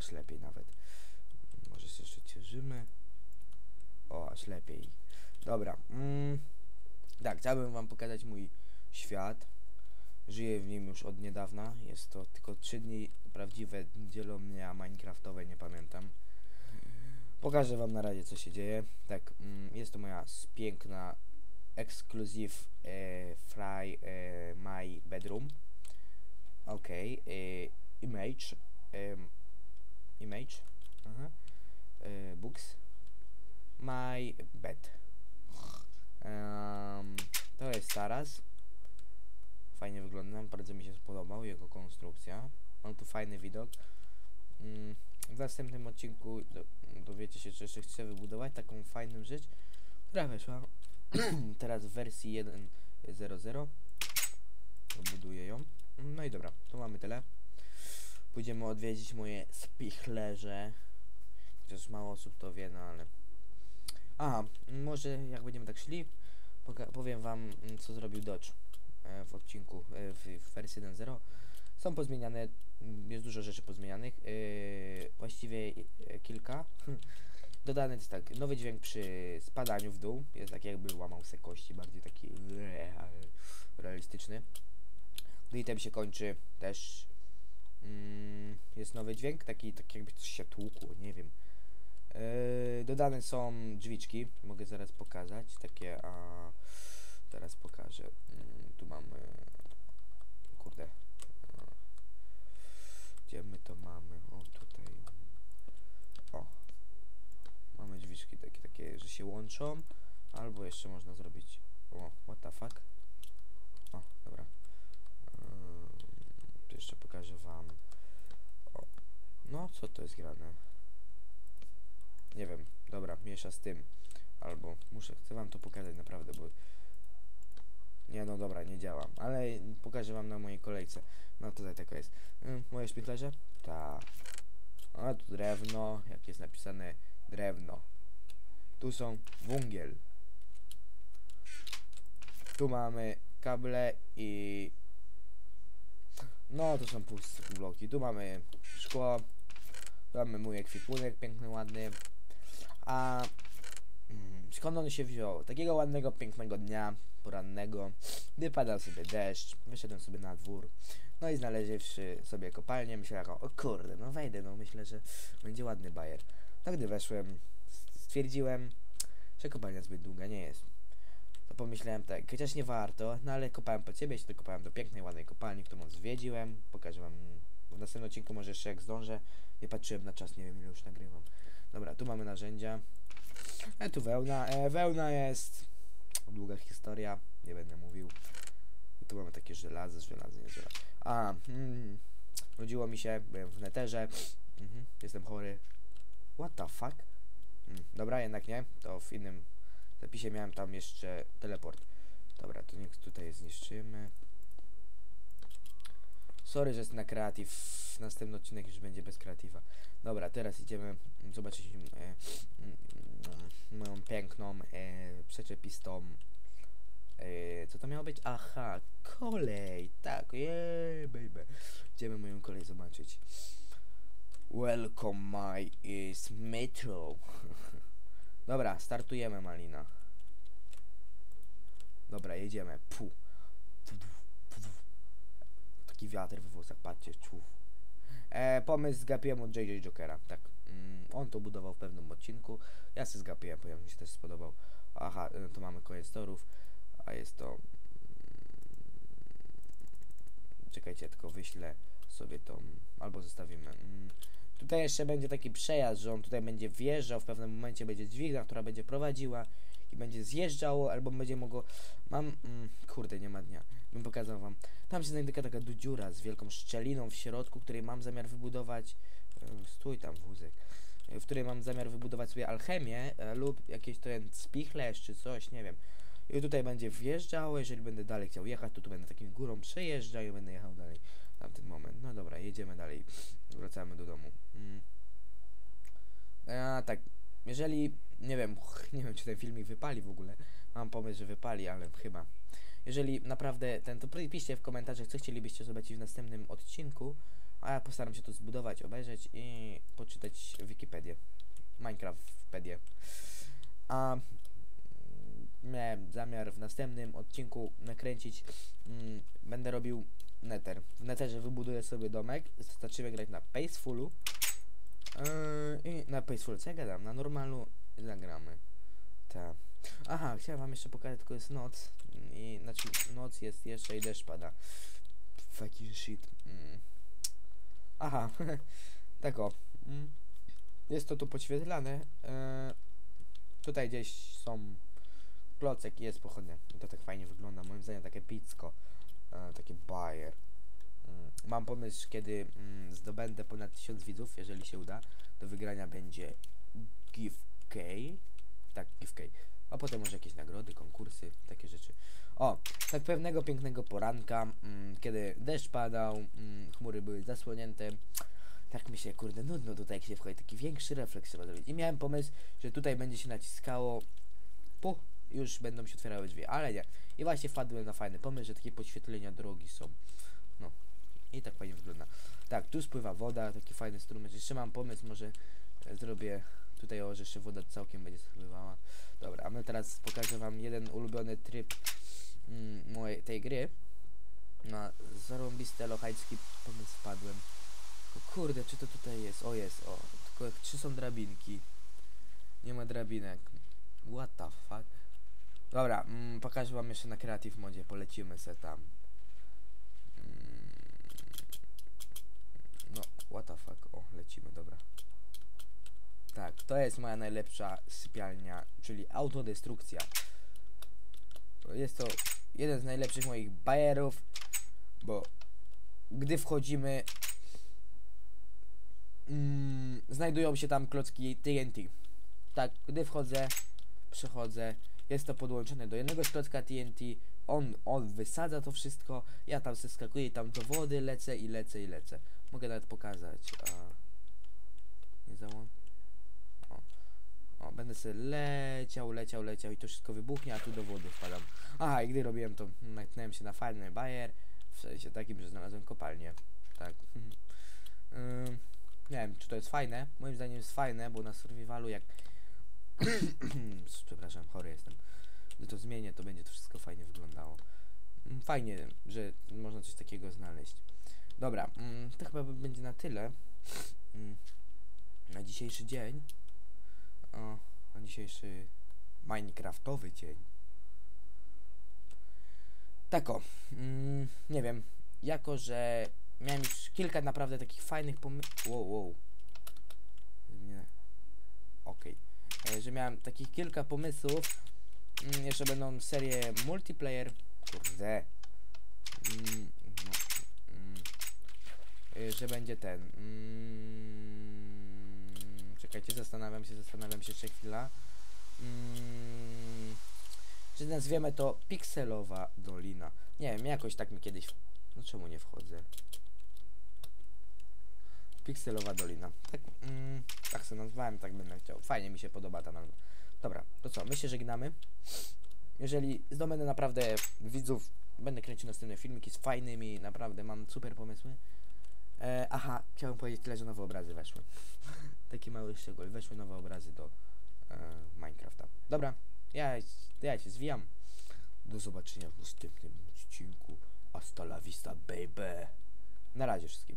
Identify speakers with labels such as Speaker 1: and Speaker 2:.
Speaker 1: aż lepiej nawet. Może się jeszcze cieszymy. O, aż lepiej. Dobra. Mm, tak, chciałbym wam pokazać mój świat. Żyję w nim już od niedawna. Jest to tylko 3 dni prawdziwe dzielą mnie, a Minecraftowe nie pamiętam. Pokażę wam na razie co się dzieje. Tak, mm, jest to moja piękna exclusive e, fly e, my bedroom. Ok, e, image. em, image. Aha. E, books. My bed. Em, to jest taras. Fajnie wygląda, bardzo mi się spodobał jego konstrukcja. Mam tu fajny widok. Mm, w następnym odcinku do, dowiecie się, że jeszcze chcę wybudować taką fajną rzecz, która weszła teraz w wersji 1.0.0. Buduję ją. No i dobra, to mamy tyle. Pójdziemy odwiedzić moje spichlerze. Chociaż mało osób to wie, no ale... Aha, może jak będziemy tak szli, powiem wam, co zrobił Dodge e, w odcinku, e, w, wersji 1.0. Są pozmieniane, jest dużo rzeczy pozmienianych, e, właściwie kilka. Dodany jest tak, nowy dźwięk przy spadaniu w dół, jest tak jakby łamał se kości, bardziej taki realistyczny. Gdy item się kończy, też mm, jest nowy dźwięk, taki, taki jakby coś się tłukło, nie wiem. Yy, dodane są drzwiczki, mogę zaraz pokazać, takie, a teraz pokażę. Mm, tu mamy, kurde, gdzie my to mamy? O, tutaj. O, mamy drzwiczki takie, takie, że się łączą, albo jeszcze można zrobić, o, what the fuck? O, dobra. Yy, tu jeszcze pokażę wam. O, no, co to jest grane? Nie wiem, dobra, miesza z tym. Albo muszę, chcę wam to pokazać naprawdę, bo... Nie, no dobra, nie działa. Ale pokażę wam na mojej kolejce. No tutaj taka jest. Y, moje szpichlerze? Tak. A tu drewno, jak jest napisane drewno. Tu są węgiel. Tu mamy kable i... No, to są puste bloki. Tu mamy szkło. Mamy mój ekwipunek piękny, ładny. A mm, skąd on się wziął? Takiego ładnego, pięknego dnia porannego, gdy padał sobie deszcz, wyszedłem sobie na dwór. No i znaleźliwszy sobie kopalnię, myślałem, o kurde, no wejdę, no myślę, że będzie ładny bajer. No gdy weszłem, stwierdziłem, że kopalnia zbyt długa nie jest. To pomyślałem tak, chociaż nie warto, no ale kopałem po ciebie, się to kopałem do pięknej, ładnej kopalni, którą zwiedziłem. Pokażę wam w następnym odcinku, może jeszcze jak zdążę. Nie patrzyłem na czas, nie wiem ile już nagrywam. Dobra, tu mamy narzędzia. E, tu wełna. E, wełna jest długa historia, nie będę mówił. I tu mamy takie żelazo, żelazo, nie żelazo. A, mm, nudziło mi się, byłem w neterze. Mhm, jestem chory. What the fuck? Mm, dobra, jednak nie. To w innym zapisie miałem tam jeszcze teleport. Dobra, to niech tutaj zniszczymy. Sorry, że jest na kreatyw. Następny odcinek już będzie bez kreatywa. Dobra, teraz idziemy zobaczyć e, mm, moją piękną, e, przeczepistą. E, co to miało być? Aha, kolej. Tak, yeah, baby. Idziemy moją kolej zobaczyć. Welcome my is metro. Dobra, startujemy Malina. Dobra, jedziemy. Pu. Wiatr we włosach, patrzcie, czuf. E, pomysł zgapiłem od JJ Jokera, tak. Mm, on to budował w pewnym odcinku. Ja się zgapiłem, ponieważ mi się też spodobał. Aha, e, to mamy koniec torów, a jest to... Mm, czekajcie, tylko wyślę sobie tą, albo zostawimy. Mm, tutaj jeszcze będzie taki przejazd, że on tutaj będzie wjeżdżał, w pewnym momencie będzie dźwignia, która będzie prowadziła i będzie zjeżdżało, albo będzie mogło... Mam... Mm, kurde, nie ma dnia. Bym pokazał wam. Tam się znajduje taka dziura z wielką szczeliną w środku, której mam zamiar wybudować... E, stój tam, wózek. E, w której mam zamiar wybudować sobie alchemię e, lub jakieś ten spichlerz czy coś, nie wiem. I tutaj będzie wjeżdżał, jeżeli będę dalej chciał jechać, to tu będę takim górą przejeżdżał i będę jechał dalej tamten moment. No dobra, jedziemy dalej. Wracamy do domu. Mm. A tak, jeżeli, nie wiem, nie wiem czy ten filmik wypali w ogóle. Mam pomysł, że wypali, ale chyba. Jeżeli naprawdę ten, to piszcie w komentarzach, co chcielibyście zobaczyć w następnym odcinku. A ja postaram się to zbudować, obejrzeć i poczytać Wikipedię. Minecraftpedię. A miałem zamiar w następnym odcinku nakręcić. Mm, będę robił Nether. W Netherze wybuduję sobie domek. Zaczniemy grać na Pacefulu. Yy, I na Pacefulu, co ja gadam? Na normalu zagramy. Tak. Aha, chciałem wam jeszcze pokazać, tylko jest noc. I znaczy noc jest jeszcze i deszcz pada. Fucking shit. Mm. Aha, tak o. Mm. Jest to tu podświetlane. E, tutaj gdzieś są klocek i jest pochodnia. To tak fajnie wygląda. Moim zdaniem takie picko. E, takie bajer. Mm. Mam pomysł, kiedy mm, zdobędę ponad 1000 widzów, jeżeli się uda, do wygrania będzie giveaway. Tak, giveaway. A potem może jakieś nagrody, konkursy, takie rzeczy. O, tak pewnego pięknego poranka, mm, kiedy deszcz padał, mm, chmury były zasłonięte, tak mi się, kurde, nudno tutaj jak się wchodzi, taki większy refleks trzeba zrobić. I miałem pomysł, że tutaj będzie się naciskało, pu, już będą się otwierały drzwi, ale nie. I właśnie wpadłem na fajny pomysł, że takie podświetlenia drogi są. No, i tak fajnie wygląda. Tak, tu spływa woda, taki fajny strumyk. Jeszcze mam pomysł, może e, zrobię tutaj, o, że jeszcze woda całkiem będzie spływała. Dobra, a my teraz pokażę wam jeden ulubiony tryb mojej, tej gry. Na zarąbisty lochajski pomysł wpadłem. Kurde, czy to tutaj jest? O jest, o. Tylko trzy są drabinki. Nie ma drabinek. What the fuck? Dobra, mm, pokażę wam jeszcze na Creative Modzie, polecimy se tam. Mm, no, what the fuck, o, lecimy, dobra. Tak, to jest moja najlepsza sypialnia, czyli autodestrukcja. Jest to jeden z najlepszych moich bajerów, bo gdy wchodzimy, mm, znajdują się tam klocki TNT. Tak, gdy wchodzę, przechodzę, jest to podłączone do jednego klocka TNT, on, on wysadza to wszystko, ja tam zeskakuję tam do wody, lecę i lecę i lecę. Mogę nawet pokazać. A... Nie załączę. Będę sobie leciał, leciał, leciał i to wszystko wybuchnie, a tu do wody wpadam. Aha, i gdy robiłem to, natknąłem się na fajny bajer, w sensie takim, że znalazłem kopalnię. Tak. Ym, nie wiem, czy to jest fajne. Moim zdaniem jest fajne, bo na survivalu jak... Przepraszam, chory jestem. Gdy to zmienię, to będzie to wszystko fajnie wyglądało. Fajnie, że można coś takiego znaleźć. Dobra, to chyba będzie na tyle. Na dzisiejszy dzień. Na dzisiejszy Minecraftowy dzień. Tak o, mm, nie wiem, jako że miałem już kilka naprawdę takich fajnych pomysłów. Wow, wow. Nie. Okej. E, Że miałem takich kilka pomysłów. Mm, jeszcze będą serie multiplayer. Kurde. Mm, no, mm. E, Że będzie ten. Czekajcie, zastanawiam się, zastanawiam się jeszcze chwila. Mm, że nazwiemy to Pikselowa Dolina. Nie wiem, jakoś tak mi kiedyś... No czemu nie wchodzę? Pikselowa Dolina. Tak, mm, tak sobie nazwałem, tak będę chciał. Fajnie mi się podoba ta nazwa. Dobra, to co, my się żegnamy. Jeżeli zdobędę naprawdę widzów, będę kręcił następne filmiki z fajnymi, naprawdę mam super pomysły. E, aha, chciałem powiedzieć tyle, że nowe obrazy weszły. Taki mały szczegół. Weszły nowe obrazy do e, Minecrafta. Dobra, ja, ja się zwijam. Do zobaczenia w następnym odcinku. Hasta la vista, baby. Na razie wszystkim.